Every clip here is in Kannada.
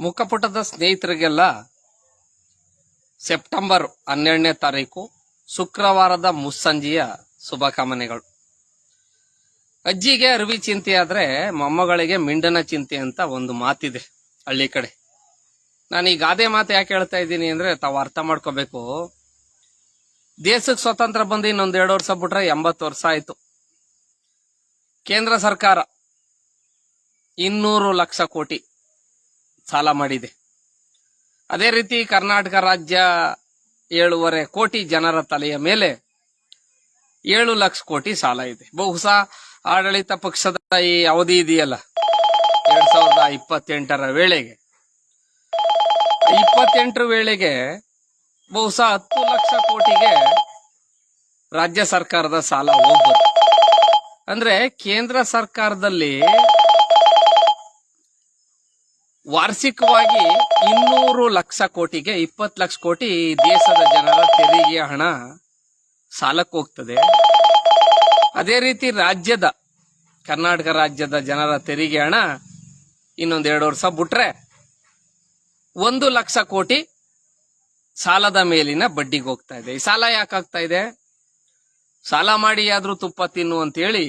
ಮುಖಪುಟದ ಸ್ನೇಹಿತರಿಗೆಲ್ಲ ಸೆಪ್ಟೆಂಬರ್ ಹನ್ನೆರಡನೇ ತಾರೀಕು ಶುಕ್ರವಾರದ ಮುಸ್ಸಂಜೆಯ ಶುಭಕಾಮನೆಗಳು. ಅಜ್ಜಿಗೆ ಅರಿವಿ ಚಿಂತೆ ಆದ್ರೆ ಮೊಮ್ಮಗಳಿಗೆ ಮಿಂಡನ ಚಿಂತೆ ಅಂತ ಒಂದು ಮಾತಿದೆ ಹಳ್ಳಿ ಕಡೆ. ನಾನು ಈ ಗಾದೆ ಮಾತು ಯಾಕೆ ಹೇಳ್ತಾ ಇದ್ದೀನಿ ಅಂದ್ರೆ ತಾವು ಅರ್ಥ ಮಾಡ್ಕೋಬೇಕು. ದೇಶಕ್ಕೆ ಸ್ವತಂತ್ರ ಬಂದು ಇನ್ನೊಂದು ಎರಡು ವರ್ಷ ಬಿಟ್ರೆ ಎಂಬತ್ತು ವರ್ಷ ಆಯ್ತು. ಕೇಂದ್ರ ಸರ್ಕಾರ ಇನ್ನೂರು ಲಕ್ಷ ಕೋಟಿ ಸಾಲ ಮಾಡಿದೆ. ಅದೇ ರೀತಿ ಕರ್ನಾಟಕ ರಾಜ್ಯ ಏಳುವರೆ ಕೋಟಿ ಜನರ ತಲೆಯ ಮೇಲೆ ಏಳು ಲಕ್ಷ ಕೋಟಿ ಸಾಲ ಇದೆ. ಬಹುಶಃ ಆಡಳಿತ ಪಕ್ಷದ ಈ ಅವಧಿ ಇದೆಯಲ್ಲ? ಎರಡ್ ಸಾವಿರದ ಇಪ್ಪತ್ತೆಂಟರ ವೇಳೆಗೆ. ಇಪ್ಪತ್ತೆಂಟರ ವೇಳೆಗೆ ಬಹುಶಃ ಹತ್ತು ಲಕ್ಷ ಕೋಟಿಗೆ ರಾಜ್ಯ ಸರ್ಕಾರದ ಸಾಲ ಹೋಗ್ಬೋದು. ಅಂದ್ರೆ ಕೇಂದ್ರ ಸರ್ಕಾರದಲ್ಲಿ ವಾರ್ಷಿಕವಾಗಿ ಇನ್ನೂರು ಲಕ್ಷ ಕೋಟಿಗೆ ಇಪ್ಪತ್ತು ಲಕ್ಷ ಕೋಟಿ ದೇಶದ ಜನರ ತೆರಿಗೆಯ ಹಣ ಸಾಲಕ್ಕೆ ಹೋಗ್ತದೆ. ಅದೇ ರೀತಿ ರಾಜ್ಯದ, ಕರ್ನಾಟಕ ರಾಜ್ಯದ ಜನರ ತೆರಿಗೆ ಹಣ ಇನ್ನೊಂದ್ ಎರಡು ವರ್ಷ ಬಿಟ್ರೆ ಒಂದು ಲಕ್ಷ ಕೋಟಿ ಸಾಲದ ಮೇಲಿನ ಬಡ್ಡಿಗೆ ಹೋಗ್ತಾ ಇದೆ. ಈ ಸಾಲ ಯಾಕಾಗ್ತಾ ಇದೆ? ಸಾಲ ಮಾಡಿ ಆದ್ರೂ ತುಪ್ಪ ತಿನ್ನು ಅಂತ ಹೇಳಿ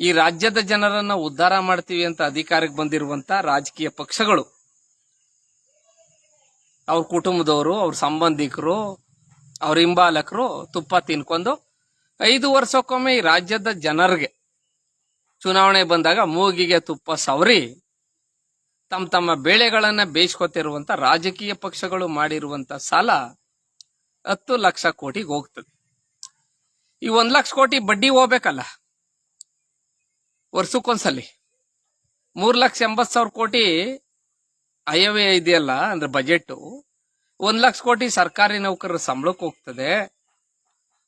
ಈ ರಾಜ್ಯದ ಜನರನ್ನ ಉದ್ಧಾರ ಮಾಡ್ತೀವಿ ಅಂತ ಅಧಿಕಾರಕ್ಕೆ ಬಂದಿರುವಂತ ರಾಜಕೀಯ ಪಕ್ಷಗಳು. ಅವ್ರ ಕುಟುಂಬದವರು, ಅವ್ರ ಸಂಬಂಧಿಕರು, ಅವ್ರ ಹಿಂಬಾಲಕರು ತುಪ್ಪ ತಿನ್ಕೊಂಡು ಐದು ವರ್ಷಕ್ಕೊಮ್ಮೆ ಈ ರಾಜ್ಯದ ಜನರಿಗೆ ಚುನಾವಣೆ ಬಂದಾಗ ಮೂಗಿಗೆ ತುಪ್ಪ ಸವರಿ ತಮ್ಮ ತಮ್ಮ ಬೇಳೆಗಳನ್ನ ಬೇಯಿಸ್ಕೊತಿರುವಂತ ರಾಜಕೀಯ ಪಕ್ಷಗಳು ಮಾಡಿರುವಂತ ಸಾಲ ಹತ್ತು ಲಕ್ಷ ಕೋಟಿಗೆ ಹೋಗ್ತದೆ. ಈ ಒಂದ್ ಲಕ್ಷ ಕೋಟಿ ಬಡ್ಡಿ ಹೋಗ್ಬೇಕಲ್ಲ? ವರ್ಷಕ್ಕೊಂದ್ಸಲಿ. ಮೂರು ಲಕ್ಷ ಎಂಬತ್ತು ಸಾವಿರ ಕೋಟಿ ಅಯವ್ಯ ಇದೆಯಲ್ಲ, ಅಂದ್ರೆ ಬಜೆಟ್ ಒಂದ್ ಲಕ್ಷ ಕೋಟಿ ಸರ್ಕಾರಿ ನೌಕರರ ಸಂಬಳಕ್ಕೆ ಹೋಗ್ತದೆ.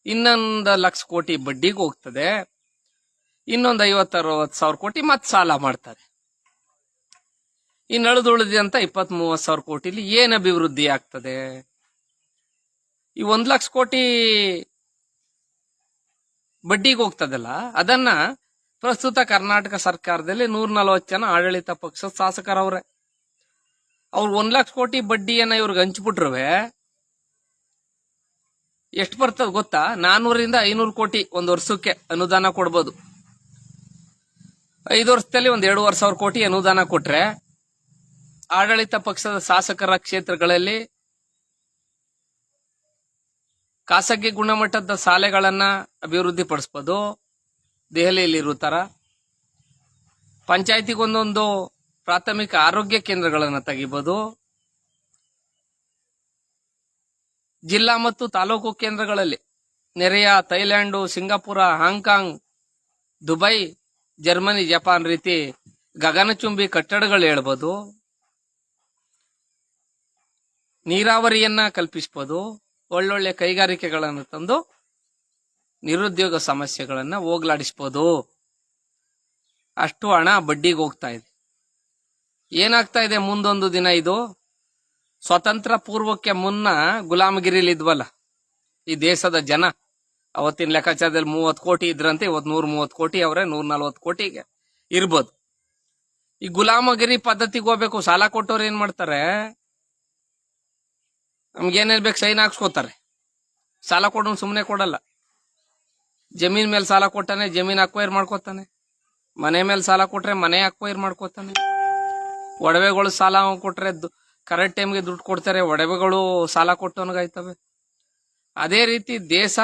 ಇನ್ನೊಂದು ಲಕ್ಷ ಕೋಟಿ ಬಡ್ಡಿಗೆ ಹೋಗ್ತದೆ. ಇನ್ನೊಂದು ಐವತ್ತು, ಅರವತ್ತು ಸಾವಿರ ಕೋಟಿ ಮತ್ತೆ ಸಾಲ ಮಾಡ್ತಾರೆ. ಇನ್ನು ಅಳಿದುಳಿದಂತ ಇಪ್ಪತ್ ಮೂವತ್ತು ಸಾವಿರ ಕೋಟಿಲಿ ಏನು ಅಭಿವೃದ್ಧಿ ಆಗ್ತದೆ? ಈ ಒಂದು ಲಕ್ಷ ಕೋಟಿ ಬಡ್ಡಿಗೆ ಹೋಗ್ತದಲ್ಲ, ಅದನ್ನ ಪ್ರಸ್ತುತ ಕರ್ನಾಟಕ ಸರ್ಕಾರದಲ್ಲಿ ನೂರ ನಲವತ್ತು ಜನ ಆಡಳಿತ ಪಕ್ಷದ ಶಾಸಕರವ್ರೆ. ಅವ್ರು ಒಂದ್ ಲಕ್ಷ ಕೋಟಿ ಬಡ್ಡಿಯನ್ನ ಇವ್ರಿಗೆ ಹಂಚ್ಬಿಟ್ರುವೆ. ಎಷ್ಟು ಬರ್ತದ ಗೊತ್ತಾ? ನಾನೂರಿಂದ ಐನೂರು ಕೋಟಿ ಒಂದ್ ವರ್ಷಕ್ಕೆ ಅನುದಾನ ಕೊಡ್ಬೋದು. ಐದು ವರ್ಷದಲ್ಲಿ ಒಂದ್ ಎರಡೂವರೆ ಸಾವಿರ ಕೋಟಿ ಅನುದಾನ ಕೊಟ್ರೆ ಆಡಳಿತ ಪಕ್ಷದ ಶಾಸಕರ ಕ್ಷೇತ್ರಗಳಲ್ಲಿ ಖಾಸಗಿ ಗುಣಮಟ್ಟದ ಶಾಲೆಗಳನ್ನ ಅಭಿವೃದ್ಧಿ ಪಡಿಸ್ಬೋದು ದೆಹಲಿಯಲ್ಲಿ ತರ ಪಂಚಾಯತಿಗೊಂದೊಂದು ಪ್ರಾಥಮಿಕ ಆರೋಗ್ಯ ಕೇಂದ್ರಗಳನ್ನು ತೆಗಿಬೋದು. ಜಿಲ್ಲಾ ಮತ್ತು ತಾಲೂಕು ಕೇಂದ್ರಗಳಲ್ಲಿ ನೆರೆಯ Thailand, Singapore, Hong Kong, Dubai, Germany, Japan ರೀತಿ ಗಗನಚುಂಬಿ ಕಟ್ಟಡಗಳು ಹೇಳ್ಬೋದು. ನೀರಾವರಿಯನ್ನ ಕಲ್ಪಿಸ್ಬೋದು. ಒಳ್ಳೊಳ್ಳೆ ಕೈಗಾರಿಕೆಗಳನ್ನು ತಂದು ನಿರುದ್ಯೋಗ ಸಮಸ್ಯೆಗಳನ್ನ ಹೋಗ್ಲಾಡಿಸ್ಬೋದು. ಅಷ್ಟು ಹಣ ಬಡ್ಡಿಗೆ ಹೋಗ್ತಾ ಇದೆ. ಏನಾಗ್ತಾ ಇದೆ ಮುಂದೊಂದು ದಿನ ಇದು? ಸ್ವತಂತ್ರ ಪೂರ್ವಕ್ಕೆ ಮುನ್ನ ಗುಲಾಮಗಿರಿಲಿ ಇದ್ವಲ್ಲ, ಈ ದೇಶದ ಜನ, ಅವತ್ತಿನ ಲೆಕ್ಕಾಚಾರದಲ್ಲಿ ಮೂವತ್ತು ಕೋಟಿ ಇದ್ರಂತೆ, ಇವತ್ತು ನೂರ ಮೂವತ್ತು ಕೋಟಿ ಅವರೇ, ನೂರ ನಲ್ವತ್ತು ಕೋಟಿಗೆ ಇರ್ಬೋದು. ಈ ಗುಲಾಮಗಿರಿ ಪದ್ಧತಿಗೆ ಹೋಗ್ಬೇಕು, ಸಾಲ ಕೊಟ್ಟವ್ರು ಏನ್ ಮಾಡ್ತಾರೆ? ನಮ್ಗೆ ಏನೇನ್ ಬೇಕು ಸೈನ್ ಹಾಕ್ಸ್ಕೋತಾರೆ. ಸಾಲ ಕೊಡೋನು ಸುಮ್ಮನೆ ಕೊಡಲ್ಲ. ಜಮೀನ್ ಮೇಲೆ ಸಾಲ ಕೊಟ್ಟಾನೆ, ಜಮೀನ್ ಅಕ್ವೈರ್ ಮಾಡ್ಕೋತಾನೆ. ಮನೆ ಮೇಲೆ ಸಾಲ ಕೊಟ್ರೆ ಮನೆ ಅಕ್ವೈರ್ ಮಾಡ್ಕೋತಾನೆ. ಒಡವೆಗಳು ಸಾಲ ಕೊಟ್ರೆ ಕರೆಕ್ಟ್ ಟೈಮ್ಗೆ ದುಡ್ಡು ಕೊಡ್ತಾರೆ, ಒಡವೆಗಳು ಸಾಲ ಕೊಟ್ಟವನಿಗಾಯ್ತವೆ. ಅದೇ ರೀತಿ ದೇಶ,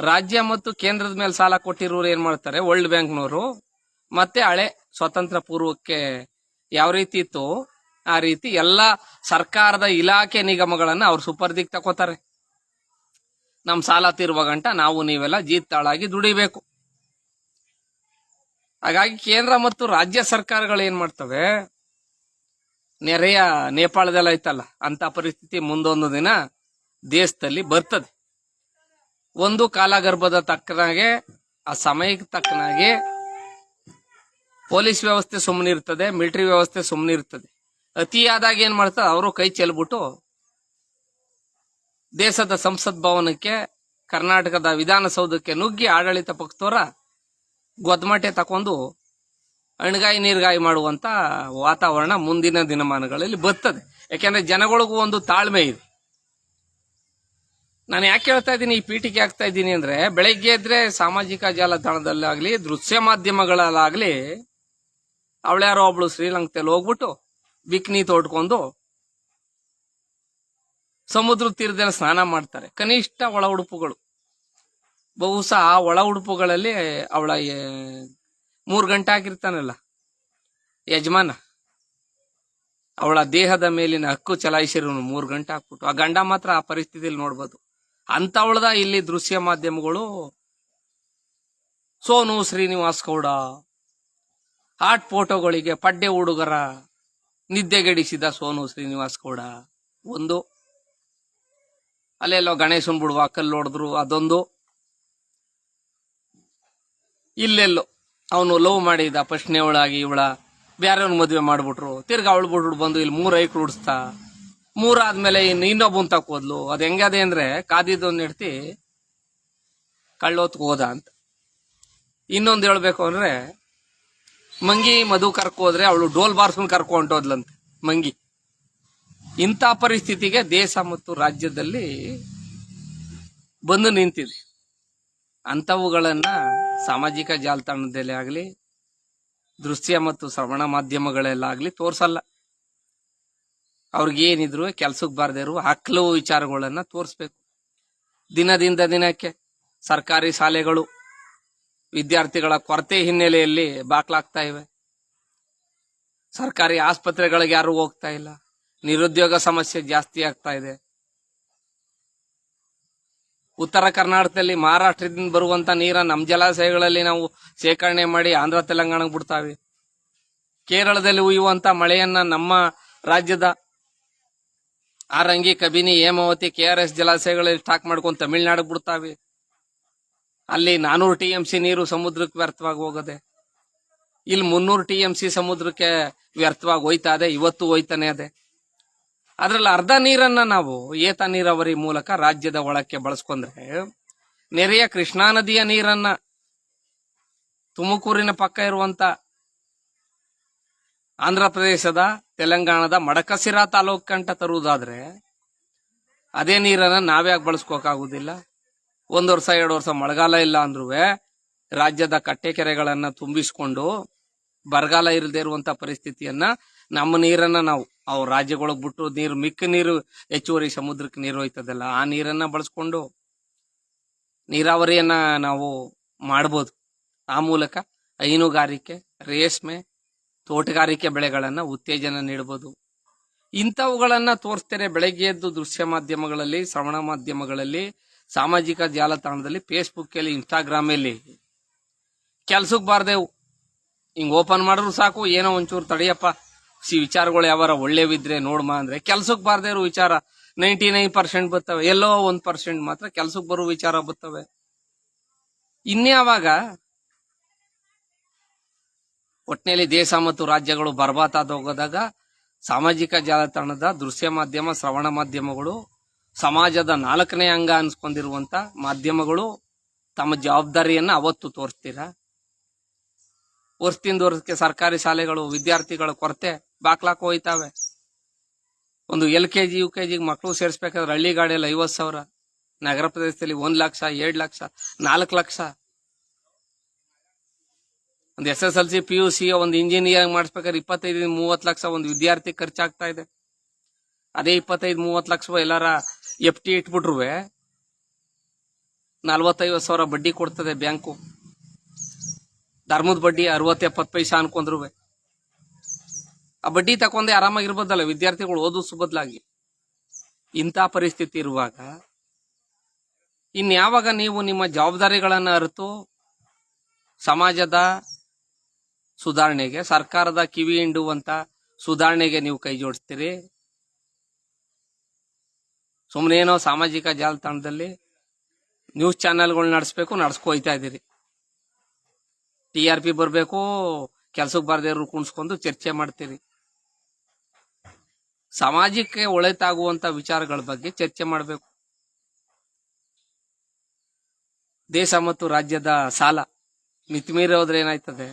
ರಾಜ್ಯ ಮತ್ತು ಕೇಂದ್ರದ ಮೇಲೆ ಸಾಲ ಕೊಟ್ಟಿರೋರು ಏನ್ ಮಾಡ್ತಾರೆ? ವರ್ಲ್ಡ್ ಬ್ಯಾಂಕ್ನವರು ಮತ್ತೆ ಹಳೆ ಸ್ವತಂತ್ರ ಪೂರ್ವಕ್ಕೆ ಯಾವ ರೀತಿ ಇತ್ತು? ಆ ರೀತಿ ಎಲ್ಲ ಸರ್ಕಾರದ ಇಲಾಖೆ ನಿಗಮಗಳನ್ನ ಅವ್ರು ಸುಪರ್ದಿಗೆ ತಕೋತಾರೆ. ನಮ್ ಸಾಲ ತೀರುವ ಗಂಟ ನಾವು ನೀವೆಲ್ಲ ಜೀತಾಳಾಗಿ ದುಡಿಬೇಕು. ಹಾಗಾಗಿ ಕೇಂದ್ರ ಮತ್ತು ರಾಜ್ಯ ಸರ್ಕಾರಗಳು ಏನ್ ಮಾಡ್ತವೆ? ನೆರೆಯ ನೇಪಾಳದಲ್ಲ ಐತಲ್ಲ, ಅಂತ ಪರಿಸ್ಥಿತಿ ಮುಂದೊಂದು ದಿನ ದೇಶದಲ್ಲಿ ಬರ್ತದೆ. ಒಂದು ಕಾಲಗರ್ಭದ ತಕ್ಕನಾಗೆ, ಆ ಸಮಯಕ್ಕೆ ತಕ್ಕನಾಗೆ ಪೊಲೀಸ್ ವ್ಯವಸ್ಥೆ ಸುಮ್ಮನೆ ಇರ್ತದೆ ಮಿಲಿಟರಿ ವ್ಯವಸ್ಥೆ ಸುಮ್ಮನೆ ಇರ್ತದೆ ಅತಿಯಾದಾಗ ಏನ್ ಮಾಡ್ತಾರೆ ಅವರು ಕೈ ಚೆಲ್ಬಿಟ್ಟು ದೇಶದ ಸಂಸತ್ ಭವನಕ್ಕೆ, ಕರ್ನಾಟಕದ ವಿಧಾನಸೌಧಕ್ಕೆ ನುಗ್ಗಿ ಆಡಳಿತ ಪಕ್ಷದವರ ಗೊದ್ಮಟೆ ತಕೊಂಡು ಅಣ್ಗಾಯಿ ನೀರ್ಗಾಯಿ ಮಾಡುವಂತ ವಾತಾವರಣ ಮುಂದಿನ ದಿನಮಾನಗಳಲ್ಲಿ ಬರ್ತದೆ. ಯಾಕೆಂದ್ರೆ ಜನಗಳಿಗೂ ಒಂದು ತಾಳ್ಮೆ ಇದೆ. ನಾನು ಯಾಕೆ ಹೇಳ್ತಾ ಇದ್ದೀನಿ, ಈ ಪೀಠಿಗೆ ಆಗ್ತಾ ಇದ್ದೀನಿ ಅಂದ್ರೆ, ಬೆಳಗ್ಗೆ ಎದ್ರೆ ಸಾಮಾಜಿಕ ಜಾಲತಾಣದಲ್ಲಾಗ್ಲಿ, ದೃಶ್ಯ ಮಾಧ್ಯಮಗಳಲ್ಲಾಗ್ಲಿ, ಅವಳ್ಯಾರೋ ಒಬ್ಳು ಶ್ರೀಲಂಕದಲ್ಲಿ ಹೋಗ್ಬಿಟ್ಟು ಬಿಕ್ನಿ ತೋಡ್ಕೊಂಡು ಸಮುದ್ರ ತೀರದಲ್ಲಿ ಸ್ನಾನ ಮಾಡ್ತಾರೆ. ಕನಿಷ್ಠ ಒಳ ಉಡುಪುಗಳು. ಬಹುಶಃ ಆ ಒಳ ಉಡುಪುಗಳಲ್ಲಿ ಅವಳ ಮೂರು ಗಂಟೆ ಆಗಿರ್ತಾನಲ್ಲ. ಯಜಮಾನ. ಅವಳ ದೇಹದ ಮೇಲಿನ ಹಕ್ಕು ಚಲಾಯಿಸಿರೋನು ಮೂರು ಗಂಟೆ ಹಾಕ್ಬಿಟ್ಟು ಆ ಗಂಡ ಮಾತ್ರ ಆ ಪರಿಸ್ಥಿತಿಯಲ್ಲಿ ನೋಡ್ಬೋದು. ಅಂತವಳದ ಇಲ್ಲಿ ದೃಶ್ಯ ಮಾಧ್ಯಮಗಳು, ಸೋನು ಶ್ರೀನಿವಾಸ್ ಗೌಡ, ಹಾಟ್ ಫೋಟೋಗಳಿಗೆ ಪಡ್ಡೆ ಹುಡುಗರ ನಿದ್ದೆಗೆಡಿಸಿದ ಸೋನು ಶ್ರೀನಿವಾಸ್ ಗೌಡ. ಒಂದು ಅಲ್ಲೆಲ್ಲೋ ಗಣೇಶನ್ ಬಿಡುವ, ಕಲ್ಲು ಹೊಡೆದ್ರು, ಅದೊಂದು. ಇಲ್ಲೆಲ್ಲೋ ಅವನು ಲವ್ ಮಾಡಿದ ಪ್ರಶ್ನೆ ಇವಳ ಬೇರೆಯವ್ನ ಮದುವೆ ಮಾಡ್ಬಿಟ್ರು. ತಿರ್ಗಾ ಅವಳು ಬಿಟ್ಬಿಟ್ಟು ಬಂದು ಇಲ್ಲಿ ಮೂರ್ ಐಕ್ ಉಡ್ಸ್ತಾ ಮೂರಾದ್ಮೇಲೆ ಇನ್ನು ಇನ್ನೊಬ್ಬನ್ ತಕ್ಕೋದ್ಲು ಅದ್ ಹೆಂಗದೆ ಅಂದ್ರೆ ಕಾದಿದ್ದೊಂದ್ ನೆಡ್ತಿ ಕಳ್ಳೋತ್ಕ ಹೋದ ಅಂತ. ಇನ್ನೊಂದು ಹೇಳ್ಬೇಕು ಅಂದ್ರೆ, ಮಂಗಿ ಮಧು ಕರ್ಕೋದ್ರೆ ಅವಳು ಡೋಲ್ ಬಾರ್ಸ್ಕೊಂಡು ಕರ್ಕೊಂಡೋದ್ಲಂತೆ ಮಂಗಿ. ಇಂಥ ಪರಿಸ್ಥಿತಿಗೆ ದೇಶ ಮತ್ತು ರಾಜ್ಯದಲ್ಲಿ ಬಂದು ನಿಂತಿದೆ. ಅಂಥವುಗಳನ್ನ ಸಾಮಾಜಿಕ ಜಾಲತಾಣದಲ್ಲಿ ಆಗಲಿ, ದೃಶ್ಯ ಮತ್ತು ಶ್ರವಣ ಮಾಧ್ಯಮಗಳಲ್ಲಾಗಲಿ ತೋರಿಸಲ್ಲ. ಅವ್ರಿಗೇನಿದ್ರು ಕೆಲ್ಸಕ್ಕೆ ಬಾರದೇ ಇರುವ ಹಕ್ಕಲು ವಿಚಾರಗಳನ್ನ ತೋರಿಸ್ಬೇಕು. ದಿನದಿಂದ ದಿನಕ್ಕೆ ಸರ್ಕಾರಿ ಶಾಲೆಗಳು ವಿದ್ಯಾರ್ಥಿಗಳ ಕೊರತೆ ಹಿನ್ನೆಲೆಯಲ್ಲಿ ಬಾಕ್ಲಾಗ್ತಾ ಇವೆ. ಸರ್ಕಾರಿ ಆಸ್ಪತ್ರೆಗಳಿಗೆ ಯಾರು ಹೋಗ್ತಾ ಇಲ್ಲ. ನಿರುದ್ಯೋಗ ಸಮಸ್ಯೆ ಜಾಸ್ತಿ ಆಗ್ತಾ ಇದೆ. ಉತ್ತರ ಕರ್ನಾಟಕದಲ್ಲಿ ಮಹಾರಾಷ್ಟ್ರದಿಂದ ಬರುವಂತ ನೀರ ನಮ್ಮ ಜಲಾಶಯಗಳಲ್ಲಿ ನಾವು ಶೇಖರಣೆ ಮಾಡಿ ಆಂಧ್ರ, ತೆಲಂಗಾಣಕ್ಕೆ ಬಿಡ್ತಾವೆ. ಕೇರಳದಲ್ಲಿ ಉಯ್ಯುವಂತ ಮಳೆಯನ್ನ ನಮ್ಮ ರಾಜ್ಯದ Harangi, Kabini, Hemavathi, K R S ಜಲಾಶಯಗಳಲ್ಲಿ stock ಮಾಡ್ಕೊಂಡು ತಮಿಳ್ನಾಡಿಗೆ ಬಿಡ್ತಾವೆ. ಅಲ್ಲಿ ನಾನೂರು ಟಿ ಎಂ ಸಿ ನೀರು ಸಮುದ್ರಕ್ಕೆ ವ್ಯರ್ಥವಾಗಿ ಹೋಗದೆ. ಇಲ್ಲಿ ಮುನ್ನೂರು ಟಿ ಎಂ ಸಿ ಸಮುದ್ರಕ್ಕೆ ವ್ಯರ್ಥವಾಗಿ ಹೋಯ್ತಾ ಇದೆ, ಇವತ್ತು ಹೋಯ್ತಾನೆ ಅದೇ ಅದ್ರಲ್ಲಿ ಅರ್ಧ ನೀರನ್ನ ನಾವು ಏತ ನೀರಾವರಿ ಮೂಲಕ ರಾಜ್ಯದ ಒಳಕ್ಕೆ ಬಳಸ್ಕೊಂಡ್ರೆ, ನೆರೆಯ ಕೃಷ್ಣಾ ನದಿಯ ನೀರನ್ನ ತುಮಕೂರಿನ ಪಕ್ಕ ಇರುವಂತ ಆಂಧ್ರ ಪ್ರದೇಶದ ತೆಲಂಗಾಣದ ಮಡಕಸಿರಾ ತಾಲೂಕ್ ಕಂಟ ತರುವುದಾದ್ರೆ, ಅದೇ ನೀರನ್ನ ನಾವ್ಯಾಕೆ ಬಳಸ್ಕೋಕಾಗುದಿಲ್ಲ. ಒಂದು ವರ್ಷ, ಎರಡು ವರ್ಷ ಮಳೆಗಾಲ ಇಲ್ಲ ಅಂದ್ರೂ ರಾಜ್ಯದ ಕಟ್ಟೆ ಕೆರೆಗಳನ್ನ ತುಂಬಿಸ್ಕೊಂಡು ಬರಗಾಲ ಇರದೇ ಇರುವಂತ ಪರಿಸ್ಥಿತಿಯನ್ನ ನಮ್ಮ ನೀರನ್ನ ನಾವು ಅವು ರಾಜ್ಯಗಳಿಗೆ ಬಿಟ್ಟು ನೀರು, ಮಿಕ್ಕ ನೀರು ಹೆಚ್ಚುವರಿ ಸಮುದ್ರಕ್ಕೆ ನೀರು ಹೋಯ್ತದಲ್ಲ, ಆ ನೀರನ್ನ ಬಳಸ್ಕೊಂಡು ನೀರಾವರಿಯನ್ನ ನಾವು ಮಾಡ್ಬೋದು. ಆ ಮೂಲಕ ಹೈನುಗಾರಿಕೆ, ರೇಷ್ಮೆ, ತೋಟಗಾರಿಕೆ ಬೆಳೆಗಳನ್ನ ಉತ್ತೇಜನ ನೀಡಬಹುದು ಇಂಥವುಗಳನ್ನ ತೋರಿಸ್ತಾರೆ ಬೆಳಗ್ಗೆ ಎದ್ದು ದೃಶ್ಯ ಮಾಧ್ಯಮಗಳಲ್ಲಿ, ಶ್ರವಣ ಮಾಧ್ಯಮಗಳಲ್ಲಿ, ಸಾಮಾಜಿಕ ಜಾಲತಾಣದಲ್ಲಿ ಫೇಸ್ಬುಕ್ ಅಲ್ಲಿ ಇನ್ಸ್ಟಾಗ್ರಾಮ್ ಅಲ್ಲಿ ಕೆಲ್ಸಕ್ಕೆ ಬಾರ್ದೇವು. ಹಿಂಗ್ ಓಪನ್ ಮಾಡಿದ್ರು ಸಾಕು, ಏನೋ ಒಂಚೂರು ತಡಿಯಪ್ಪ ಸಿ ವಿಚಾರಗಳು ಯಾವಾರ ಒಳ್ಳೇವಿದ್ರೆ ನೋಡ್ಮ ಅಂದ್ರೆ ಕೆಲ್ಸಕ್ಕೆ ಬಾರ್ದೇ ಇರೋ ವಿಚಾರ ನೈಂಟಿ ನೈನ್ ಪರ್ಸೆಂಟ್ ಬರ್ತವೆ, ಎಲ್ಲೋ ಒಂದ್ ಪರ್ಸೆಂಟ್ ಮಾತ್ರ ಕೆಲ್ಸಕ್ಕೆ ಬರೋ ವಿಚಾರ ಬರ್ತವೆ. ಇನ್ಯಾವಾಗ ಒಟ್ಟಿನಲ್ಲಿ ದೇಶ ಮತ್ತು ರಾಜ್ಯಗಳು ಬರ್ಬಾತಾದ ಹೋಗದಾಗ ಸಾಮಾಜಿಕ ಜಾಲತಾಣದ ದೃಶ್ಯ ಮಾಧ್ಯಮ, ಶ್ರವಣ ಮಾಧ್ಯಮಗಳು, ಸಮಾಜದ ನಾಲ್ಕನೇ ಅಂಗ ಅನ್ಸ್ಕೊಂಡಿರುವಂತ ಮಾಧ್ಯಮಗಳು ತಮ್ಮ ಜವಾಬ್ದಾರಿಯನ್ನ ಅವತ್ತು ತೋರಿಸ್ತೀರಾ? ವರ್ಷದಿಂದ ವರ್ಷಕ್ಕೆ ಸರ್ಕಾರಿ ಶಾಲೆಗಳು, ವಿದ್ಯಾರ್ಥಿಗಳ ಕೊರತೆ ಬಾಕ್ಲಾಕ್ ಹೋಯ್ತಾವೆ. ಒಂದು L K G, U K ಜಿಗೆ ಮಕ್ಕಳು ಸೇರಿಸ್ಬೇಕಾದ್ರೆ ಹಳ್ಳಿ ಗಾಡಿಯಲ್ಲಿ ಐವತ್ ಸಾವಿರ, ನಗರ ಪ್ರದೇಶದಲ್ಲಿ ಒಂದ್ ಲಕ್ಷ, ಎರಡ್ ಲಕ್ಷ, ನಾಲ್ಕು ಲಕ್ಷ. ಒಂದು S S L C, P U C ಒಂದು ಇಂಜಿನಿಯರಿಂಗ್ ಮಾಡಿಸ್ಬೇಕಾದ್ರೆ ಇಪ್ಪತ್ತೈದು ಮೂವತ್ತು ಲಕ್ಷ ಒಂದು ವಿದ್ಯಾರ್ಥಿ ಖರ್ಚಾಗ್ತಾ ಇದೆ. ಅದೇ ಇಪ್ಪತ್ತೈದು, ಮೂವತ್ತು ಲಕ್ಷ ಎಲ್ಲಾರ ಎಫ್ ಟಿ ಇಟ್ಬಿಟ್ರುವೆ, ನಲ್ವತ್ತೈವತ್ತು ಸಾವಿರ ಬಡ್ಡಿ ಕೊಡ್ತದೆ ಬ್ಯಾಂಕು. ಧರ್ಮದ ಬಡ್ಡಿ ಅರವತ್ತು ಎಪ್ಪತ್ತು ಪೈಸ ಅನ್ಕೊಂಡ್ರು ಆ ಬಡ್ಡಿ ತಕೊಂಡೆ ಆರಾಮಾಗಿರ್ಬೋದಲ್ಲ ವಿದ್ಯಾರ್ಥಿಗಳು ಓದಿಸು ಬದಲಾಗಿ. ಇಂಥ ಪರಿಸ್ಥಿತಿ ಇರುವಾಗ ಇನ್ಯಾವಾಗ ನೀವು ನಿಮ್ಮ ಜವಾಬ್ದಾರಿಗಳನ್ನ ಅರಿತು ಸಮಾಜದ ಸುಧಾರಣೆಗೆ, ಸರ್ಕಾರದ ಕಿವಿ ಹಿಂಡುವಂತ ಸುಧಾರಣೆಗೆ ನೀವು ಕೈ ಜೋಡಿಸ್ತೀರಿ? ಸುಮ್ಮನೆ ಏನೋ ಸಾಮಾಜಿಕ ಜಾಲತಾಣದಲ್ಲಿ ನ್ಯೂಸ್ ಚಾನೆಲ್ಗಳು ನಡೆಸ್ಬೇಕು, ನಡ್ಸ್ಕೊಯ್ತಾ ಇದ್ದೀರಿ. ಟಿ ಆರ್ ಪಿ ಬರಬೇಕು ಕೆಲ್ಸಕ್ಕೆ ಬಾರದೇ ಇರೋ ಕುಣಿಸ್ಕೊಂಡು ಚರ್ಚೆ ಮಾಡ್ತೀರಿ. ಸಮಾಜಕ್ಕೆ ಒಳಿತಾಗುವಂತ ವಿಚಾರಗಳ ಬಗ್ಗೆ ಚರ್ಚೆ ಮಾಡಬೇಕು. ದೇಶ ಮತ್ತು ರಾಜ್ಯದ ಸಾಲ, ಮಿತಿಮೀರಿ ಹೋದ್ರೆ ಏನಾಯ್ತದೆ?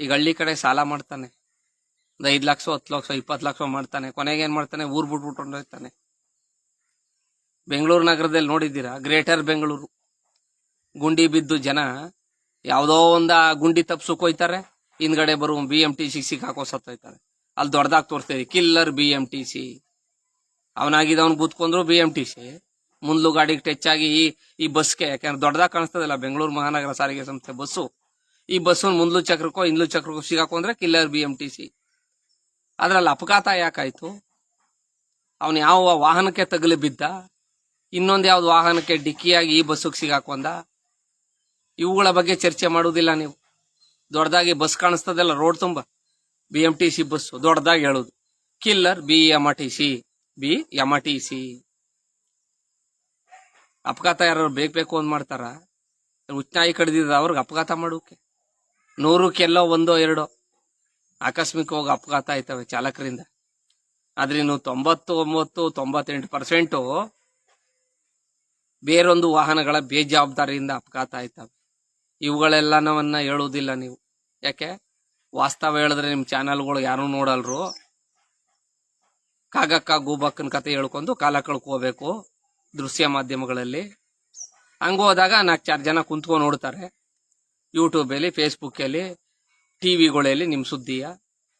ಈಗ ಹಳ್ಳಿ ಕಡೆ ಸಾಲ ಮಾಡ್ತಾನೆ. ಒಂದು ಐದು ಲಕ್ಷ, ಹತ್ತು ಲಕ್ಷ, ಇಪ್ಪತ್ತು ಲಕ್ಷ ಮಾಡ್ತಾನೆ. ಕೊನೆಗೆ ಏನ್ ಮಾಡ್ತಾನೆ? ಊರ್ ಬಿಟ್ಬಿಟ್ಟು ಹೋಗ್ತಾನೆ. ಬೆಂಗಳೂರು ನಗರದಲ್ಲಿ ನೋಡಿದ್ದೀರಾ? ಗ್ರೇಟರ್ ಬೆಂಗಳೂರು. ಗುಂಡಿ ಬಿದ್ದು ಜನ ಯಾವುದೋ ಒಂದ ಗುಂಡಿ ತಪ್ಸಕ್ ಹೋಯ್ತಾರೆ. ಹಿಂದ್ಗಡೆ ಬರುವ ಬಿ ಎಂ ಟಿ ಸಿ ಸಿಕ್ಕಾಕೋ ಸತ್ತೋಯ್ತಾರೆ ಅಲ್ಲಿ ದೊಡ್ಡದಾಗಿ ತೋರಿಸ್ತೇವೆ, killer B M T C ಅವನಾಗಿದ್ದವನು ಬೂತ್ಕೊಂಡ್ರು ಬಿ ಎಂ ಟಿ ಸಿ ಮುಂದ್ಲು ಗಾಡಿಗೆ ಟಚ್ ಆಗಿ ಈ ಈ ಬಸ್ಗೆ, ಯಾಕಂದ್ರೆ ದೊಡ್ಡದಾಗಿ ಕಾಣಿಸ್ತದಲ್ಲ ಬೆಂಗಳೂರು ಮಹಾನಗರ ಸಾರಿಗೆ ಸಂಸ್ಥೆ ಬಸ್ಸು. ಈ ಬಸ್ಸು ಮುಂದ್ಲು ಚಕ್ರಕ್ಕೋ, ಹಿಂದ್ಲು ಚಕ್ರಕ್ಕೋ ಸಿಗಾಕೊಂಡ್ರೆ killer B M T C ಅದ್ರಲ್ಲಿ ಅಪಘಾತ ಯಾಕಾಯ್ತು? ಅವನು ಯಾವ ವಾಹನಕ್ಕೆ ತಗಲಿ ಬಿದ್ದ? ಇನ್ನೊಂದು ಯಾವ್ದು ವಾಹನಕ್ಕೆ ಡಿಕ್ಕಿಯಾಗಿ ಈ ಬಸ್ಸಿಗೆ ಸಿಗಾಕೊಂಡ ಇವುಗಳ ಬಗ್ಗೆ ಚರ್ಚೆ ಮಾಡುವುದಿಲ್ಲ ನೀವು. ದೊಡ್ಡದಾಗಿ ಬಸ್ ಕಾಣಿಸ್ತದಲ್ಲ, ರೋಡ್ ತುಂಬ. B M T C bus ದೊಡ್ಡದಾಗಿ ಹೇಳೋದು killer B M T C B M T C ಅಪಘಾತ ಯಾರು ಬೇಕು ಬೇಕು ಅಂತ ಮಾಡ್ತಾರ, ಉಚ್ಚಾಯಿ ಕಡ್ದಿದ ಅವ್ರಿಗೆ ಅಪಘಾತ ಮಾಡೋಕೆ. ನೂರಕ್ಕೆಲ್ಲೋ ಒಂದೋ ಎರಡೋ. ಆಕಸ್ಮಿಕವಾಗಿ ಅಪಘಾತ ಆಯ್ತವೆ ಚಾಲಕರಿಂದ. ಆದ್ರೆ ಇನ್ನು ತೊಂಬತ್ತು, ಒಂಬತ್ತು, ತೊಂಬತ್ತೆಂಟು ಪರ್ಸೆಂಟು ಬೇರೊಂದು ವಾಹನಗಳ ಬೇಜವಾಬ್ದಾರಿಯಿಂದ ಅಪಘಾತ ಆಯ್ತವೆ. ಇವುಗಳೆಲ್ಲನವನ್ನ ಹೇಳುವುದಿಲ್ಲ ನೀವು. ಯಾಕೆ? ವಾಸ್ತವ ಹೇಳಿದ್ರೆ ನಿಮ್ಮ ಚಾನಲ್ಗಳು ಯಾರು ನೋಡಲ್ರು. ಕಾಗಕ್ಕ ಗೂಬಕ್ಕನ ಕತೆ ಹೇಳ್ಕೊಂಡು ಕಾಲ ಕಳ್ಕೋಬೇಕು ದೃಶ್ಯ ಮಾಧ್ಯಮಗಳಲ್ಲಿ. ಹಂಗ ಹೋದಾಗ ನಾಲ್ಕು ಚಾರ್ ಜನ ಕುಂತ್ಕೊಂಡು ನೋಡ್ತಾರೆ. ಯೂಟ್ಯೂಬಲ್ಲಿ ಫೇಸ್ಬುಕ್ಕಲ್ಲಿ ಟಿವಿಗಳಲ್ಲಿ ನಿಮ್ಮ ಸುದ್ದಿಯ.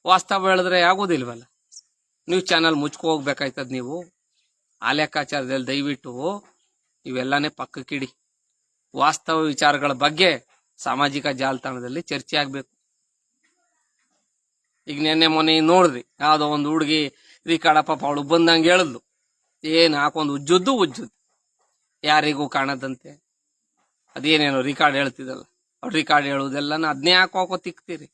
ವಾಸ್ತವ ಹೇಳಿದ್ರೆ ಆಗೋದಿಲ್ವಲ್ಲ? ನ್ಯೂಸ್ ಚಾನಲ್ ಮುಚ್ಕೊ ಹೋಗ್ಬೇಕಾಯ್ತದ ನೀವು. ಆ ಲೆಕ್ಕಾಚಾರದಲ್ಲಿ ದಯವಿಟ್ಟು ಇವೆಲ್ಲನೇ ಪಕ್ಕಕ್ಕಿಡಿ. ವಾಸ್ತವ ವಿಚಾರಗಳ ಬಗ್ಗೆ ಸಾಮಾಜಿಕ ಜಾಲತಾಣದಲ್ಲಿ ಚರ್ಚೆ ಆಗ್ಬೇಕು. ಈಗ ನಿನ್ನೆ ಮೊನ್ನೆ ನೋಡ್ರಿ ಯಾವ್ದೋ ಒಂದು ಹುಡುಗಿ ರೀ ಪಾಪ ಅವಳು ಬಂದಂಗೆ ಹೇಳಿದ್ಲು. ಏನ್ ಹಾಕೊಂದು ಉಜ್ಜುದ್ದು ಉಜ್ಜುದು ಯಾರಿಗೂ ಕಾಣದಂತೆ. ಅದೇನೇನೋ ರಿಕಾರ್ಡ್ ಹೇಳ್ತಿದ್ದಲ್ಲ. ಅವ್ರು ರಿಕಾರ್ಡ್ ಹೇಳುವುದೆಲ್ಲ ಅದನ್ನೇ ಹಾಕೋ ತಿಕ್ತೀರಿ.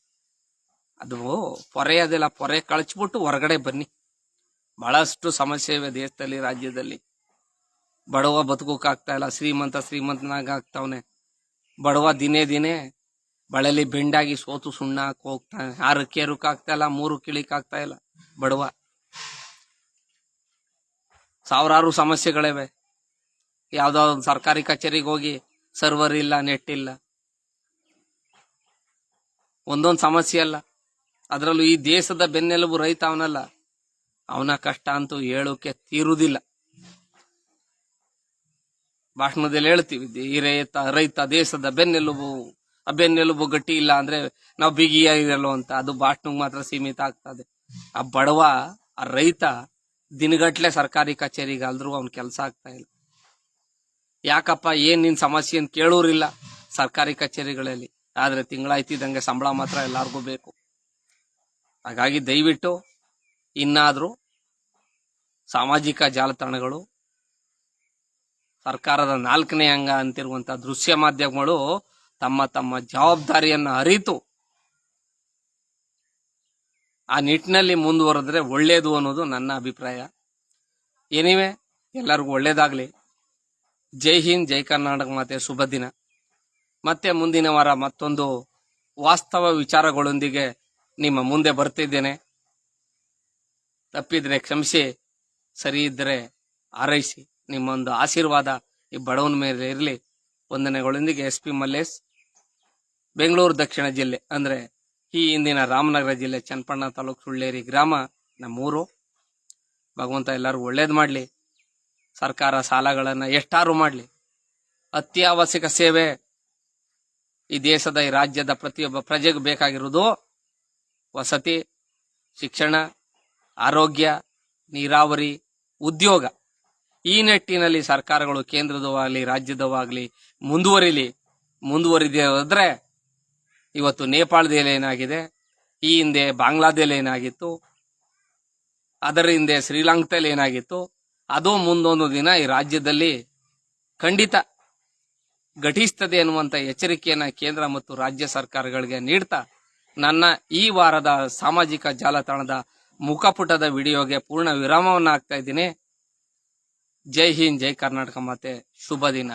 ಅದು ಪೊರೆ ಅದೆಲ್ಲ ಪೊರೆ ಕಳಚ್ಬಿಟ್ಟು ಹೊರಗಡೆ ಬನ್ನಿ. ಬಹಳಷ್ಟು ಸಮಸ್ಯೆ ಇವೆ ದೇಶದಲ್ಲಿ, ರಾಜ್ಯದಲ್ಲಿ. ಬಡವ ಬದುಕೋಕಾಗ್ತಾ ಇಲ್ಲ, ಶ್ರೀಮಂತ ಶ್ರೀಮಂತನಾಗ ಆಗ್ತಾವನೆ. ಬಡವ ದಿನೇ ದಿನೇ ಬಳಲಿ ಬೆಂಡಾಗಿ ಸೋತು ಸುಣ್ಣ ಹೋಗ್ತಾನೆ. ಏರಕ್ ಆಗ್ತಾ ಇಲ್ಲ, ಮೂರು ಕಿಳಿಕ್ ಆಗ್ತಾ ಇಲ್ಲ. ಬಡವ. ಸಾವಿರಾರು ಸಮಸ್ಯೆಗಳಿವೆ. ಯಾವ್ದೋ ಸರ್ಕಾರಿ ಕಚೇರಿಗೆ ಹೋಗಿ ಸರ್ವರ್ ಇಲ್ಲ ನೆಟ್ ಇಲ್ಲ. ಒಂದೊಂದು ಸಮಸ್ಯೆ ಅಲ್ಲ. ಅದರಲ್ಲೂ ಈ ದೇಶದ ಬೆನ್ನೆಲುಬು ರೈತ ಅವನಲ್ಲ. ಅವನ ಕಷ್ಟ ಅಂತೂ ಹೇಳೋಕೆ ತೀರುವುದಿಲ್ಲ. ಭಾಷಣದಲ್ಲಿ ಹೇಳ್ತೀವಿ ಈ ರೈತ ರೈತ ದೇಶದ ಬೆನ್ನೆಲುಬು, ಆ ಬೆನ್ನೆಲುಬು ಗಟ್ಟಿ ಇಲ್ಲ ಅಂದ್ರೆ ನಾವು ಬಿಗಿಯಾಗಿರಲ್ಲ ಅಂತ, ಅದು ಭಾಷಣಕ್ಕೆ ಮಾತ್ರ ಸೀಮಿತ ಆಗ್ತದೆ. ಆ ಬಡವ, ಆ ರೈತ ದಿನಗಟ್ಲೆ ಸರ್ಕಾರಿ ಕಚೇರಿಗೆ ಅಲ್ದ್ರು ಅವ್ನ ಕೆಲಸ ಆಗ್ತಾ ಇಲ್ಲ. ಯಾಕಪ್ಪ, ಏನ್ ನಿನ್ ಸಮಸ್ಯೆ ಅಂತ ಕೇಳೋರಿಲ್ಲ ಸರ್ಕಾರಿ ಕಚೇರಿಗಳಲ್ಲಿ. ಆದ್ರೆ ತಿಂಗಳಾಯ್ತಿದ್ದಂಗೆ ಸಂಬಳ ಮಾತ್ರ ಎಲ್ಲಾರ್ಗೂ ಬೇಕು. ಹಾಗಾಗಿ ದಯವಿಟ್ಟು, ಇನ್ನಾದ್ರೂ ಸಾಮಾಜಿಕ ಜಾಲತಾಣಗಳು ಸರ್ಕಾರದ ನಾಲ್ಕನೇ ಅಂಗ ಅಂತಿರುವಂತ ದೃಶ್ಯ ಮಾಧ್ಯಮಗಳು ತಮ್ಮ ತಮ್ಮ ಜವಾಬ್ದಾರಿಯನ್ನು ಅರಿತು ಆ ನಿಟ್ಟಿನಲ್ಲಿ ಮುಂದುವರೆದ್ರೆ ಒಳ್ಳೇದು ಅನ್ನೋದು ನನ್ನ ಅಭಿಪ್ರಾಯ. ಏನಿವೆ? ಎಲ್ಲರಿಗೂ ಒಳ್ಳೇದಾಗ್ಲಿ. ಜೈ ಹಿಂದ್, ಜೈ ಕರ್ನಾಟಕ ಮಾತೆ, ಶುಭ ದಿನ. ಮತ್ತೆ ಮುಂದಿನ ವಾರ ಮತ್ತೊಂದು ವಾಸ್ತವ ವಿಚಾರಗಳೊಂದಿಗೆ ನಿಮ್ಮ ಮುಂದೆ ಬರ್ತಿದ್ದೇನೆ. ತಪ್ಪಿದ್ರೆ ಕ್ಷಮಿಸಿ, ಸರಿ ಇದ್ದರೆ ಹಾರೈಸಿ. ನಿಮ್ಮೊಂದು ಆಶೀರ್ವಾದ ಈ ಬಡವನ ಮೇಲೆ ಇರಲಿ. ವಂದನೆಗಳೊಂದಿಗೆ ಎಸ್ ಪಿ ಮಲ್ಲೇಶ್, ಬೆಂಗಳೂರು ದಕ್ಷಿಣ ಜಿಲ್ಲೆ, ಅಂದ್ರೆ ಈ ಇಂದಿನ ರಾಮನಗರ ಜಿಲ್ಲೆ ಚನ್ನಪಣ್ಣ ತಾಲೂಕು ಸುಳ್ಳೇರಿ ಗ್ರಾಮ, ನಮ್ಮೂರು. ಭಗವಂತ ಎಲ್ಲರೂ ಒಳ್ಳೇದು ಮಾಡಲಿ. ಸರ್ಕಾರ ಸಾಲಗಳನ್ನು ಎಷ್ಟಾರು ಮಾಡಲಿ. ಅತ್ಯಾವಶ್ಯಕ ಸೇವೆ ಈ ದೇಶದ, ಈ ರಾಜ್ಯದ ಪ್ರತಿಯೊಬ್ಬ ಪ್ರಜೆಗೂ ಬೇಕಾಗಿರುವುದು ವಸತಿ, ಶಿಕ್ಷಣ, ಆರೋಗ್ಯ, ನೀರಾವರಿ, ಉದ್ಯೋಗ. ಈ ನಿಟ್ಟಿನಲ್ಲಿ ಸರ್ಕಾರಗಳು ಕೇಂದ್ರದವಾಗಲಿ, ರಾಜ್ಯದವಾಗಲಿ ಮುಂದುವರಿಲಿ ಮುಂದುವರಿದ್ರೆ ಇವತ್ತು ನೇಪಾಳದಲ್ಲಿ ಏನಾಗಿದೆ, ಈ ಹಿಂದೆ ಬಾಂಗ್ಲಾದಲ್ಲಿ ಏನಾಗಿತ್ತು, ಅದರ ಹಿಂದೆ ಶ್ರೀಲಂಕಾದಲ್ಲಿ ಏನಾಗಿತ್ತು, ಅದು ಮುಂದೊಂದು ದಿನ ಈ ರಾಜ್ಯದಲ್ಲಿ ಖಂಡಿತ ಘಟಿಸ್ತದೆ ಎನ್ನುವಂತ ಎಚ್ಚರಿಕೆಯನ್ನ ಕೇಂದ್ರ ಮತ್ತು ರಾಜ್ಯ ಸರ್ಕಾರಗಳಿಗೆ ನೀಡ್ತಾ, ನನ್ನ ಈ ವಾರದ ಸಾಮಾಜಿಕ ಜಾಲತಾಣದ ಮುಖಪುಟದ ವಿಡಿಯೋಗೆ ಪೂರ್ಣ ವಿರಾಮವನ್ನು ಹಾಕ್ತಾ ಇದ್ದೀನಿ. ಜೈ ಹಿಂದ್ ಜೈ ಕರ್ನಾಟಕ ಮಾತೆ ಶುಭ ದಿನ.